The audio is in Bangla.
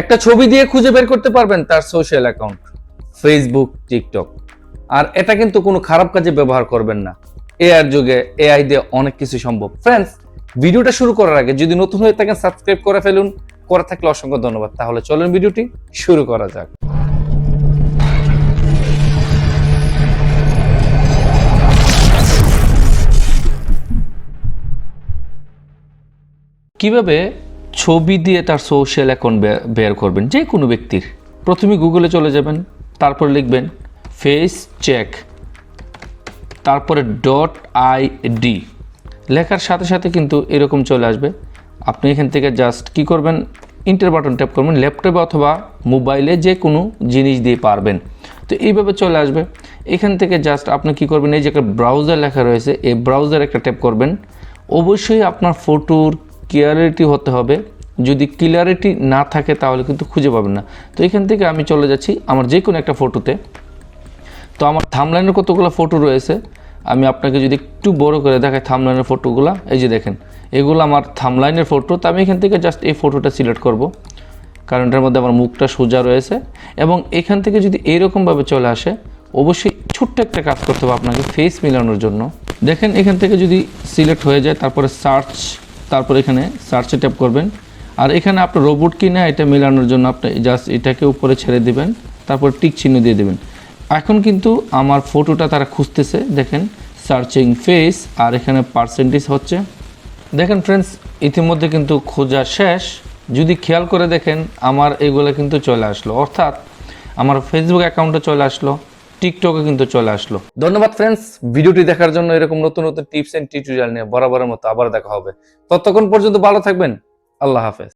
একটা ছবি দিয়ে খুঁজে বের করতে পারবেন তার সোশ্যাল অ্যাকাউন্ট ফেসবুক টিকটক আর এটা কিন্তু কোনো খারাপ কাজে ব্যবহার করবেন না। এআই যুগে এআই দিয়ে অনেক কিছু সম্ভব। ফ্রেন্ডস ভিডিওটা শুরু করার আগে যদি নতুন হয়ে থাকেন সাবস্ক্রাইব করে ফেলুন। করে থাকলে অসংখ্য ধন্যবাদ। তাহলে চলুন ভিডিওটি শুরু করা যাক। কীভাবে ছবি দিয়ে তার সোশ্যাল অ্যাকাউন্ট বের করবেন, যে কোনো ব্যক্তির। প্রথমে গুগলে চলে যাবেন, তারপর লিখবেন ফেস চেক তারপরে ডট আই ডি লেখার সাথে সাথে কিন্তু এরকম চলে আসবে। আপনি এখান থেকে জাস্ট কি করবেন ইন্টার বাটন ট্যাপ করবেন ল্যাপটপে অথবা মোবাইলে যে কোনো জিনিস দিয়ে পারবেন। তো এইভাবে চলে আসবে। এখান থেকে জাস্ট আপনি কি করবেন, এই যে একটা ব্রাউজার লেখা রয়েছে, এই ব্রাউজার একটা ট্যাপ করবেন। অবশ্যই আপনার ফটোর ক্লিয়ারিটি হতে হবে। যদি ক্লিয়ারিটি না থাকে তাহলে কিন্তু খুঁজে পাবেন না। তো এখান থেকে আমি চলে যাচ্ছি আমার যে কোনো একটা ফটোতে তো আমার থামলাইনের কতগুলো ফটো রয়েছে? আমি আপনাকে যদি একটু বড় করে দেখাই থামলাইনের ফটোগুলো এই যে দেখেন, এগুলো আমার থামলাইনের ফটো তো আমি এখান থেকে জাস্ট এই ফটোটা সিলেক্ট করব। কারণ এটার মধ্যে আমার মুখটা সোজা রয়েছে। এবং এখান থেকে যদি এইরকমভাবে চলে আসে, অবশ্যই ছোট্ট একটা কাজ করতে হবে আপনাকে ফেস মিলানোর জন্য। দেখেন এখান থেকে যদি সিলেক্ট হয়ে যায়, তারপরে সার্চ তারপর এখানে সার্চে ট্যাপ করবেন। আর এখানে আপনার রোবট কিনা এটা মেলানোর জন্য আপনি জাস্ট এটাকে উপরে ছেড়ে দিবেন, তারপর টিক চিহ্ন দিয়ে দেবেন। এখন কিন্তু আমার ফটোটা তারা খুঁজতেছে, দেখেন সার্চিং ফেস আর এখানে পার্সেন্টেজ হচ্ছে। দেখেন ফ্রেন্ডস ইতিমধ্যে কিন্তু খোঁজা শেষ। যদি খেয়াল করে দেখেন, আমার এগুলো কিন্তু চলে আসলো। অর্থাৎ, আমার ফেসবুক অ্যাকাউন্টে চলে আসলো। টিকটকে কিন্তু চলে আসলো। ধন্যবাদ ফ্রেন্ডস ভিডিওটি দেখার জন্য এরকম নতুন নতুন টিপস এন্ড টিউটোরিয়াল নিয়ে বরাবরের মতো আবার দেখা হবে। ততক্ষণ পর্যন্ত ভালো থাকবেন, আল্লাহ হাফেজ।